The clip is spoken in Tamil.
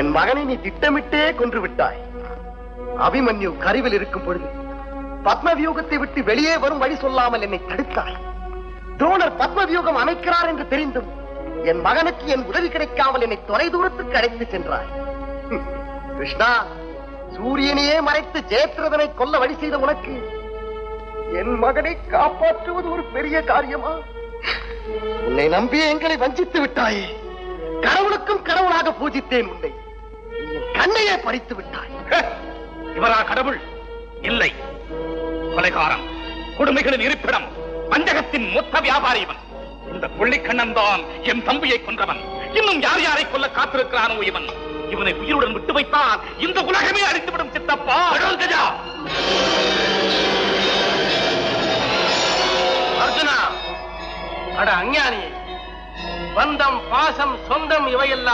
என் மகனை நீ திட்டமிட்டே கொன்று விட்டாய். அபிமன்யு கருவில் இருக்கும் பொழுது பத்மவியூகத்தை விட்டு வெளியே வரும் வழி சொல்லாமல் என்னை தடுத்தாய். துரோணர் பத்மவியூகம் அமைக்கிறார் என்று தெரிந்தும் என் மகனுக்கு என் உதவி கிடைக்காமல் என்னை தொலை தூரத்துக்கு அழைத்து சென்றாய். கிருஷ்ணா சூரியனையே மறைத்து ஜெயத்ரதனை கொல்ல வழி செய்த உனக்கு என் மகனை காப்பாற்றுவது ஒரு பெரிய காரியமா? உன்னை நம்பி எங்களை வஞ்சித்து விட்டாயே. கடவுளுக்கும் கடவுளாக பூஜித்தேன் உன்னை. கண்ணையே பறித்து விட்டாய். இவரா கடவுள்? இல்லை. கொலைகாரம் கொடுமைகளின் இருப்பிடம் வஞ்சகத்தின் மொத்த வியாபாரி இவன். இந்த கொள்ளிக்கண்ணன் தான் என் தம்பியை கொன்றவன். இன்னும் யார் யாரை கொல்ல காத்திருக்கிறானோ இவன். இவனை உயிருடன் விட்டு வைத்தால் இந்த உலகமே அழித்துவிடும் சித்தப்பா. கஜா! அர்ஜுனா அட அஞ்ஞானி. பந்தம் பாசம் சொந்தம் இவையெல்லாம்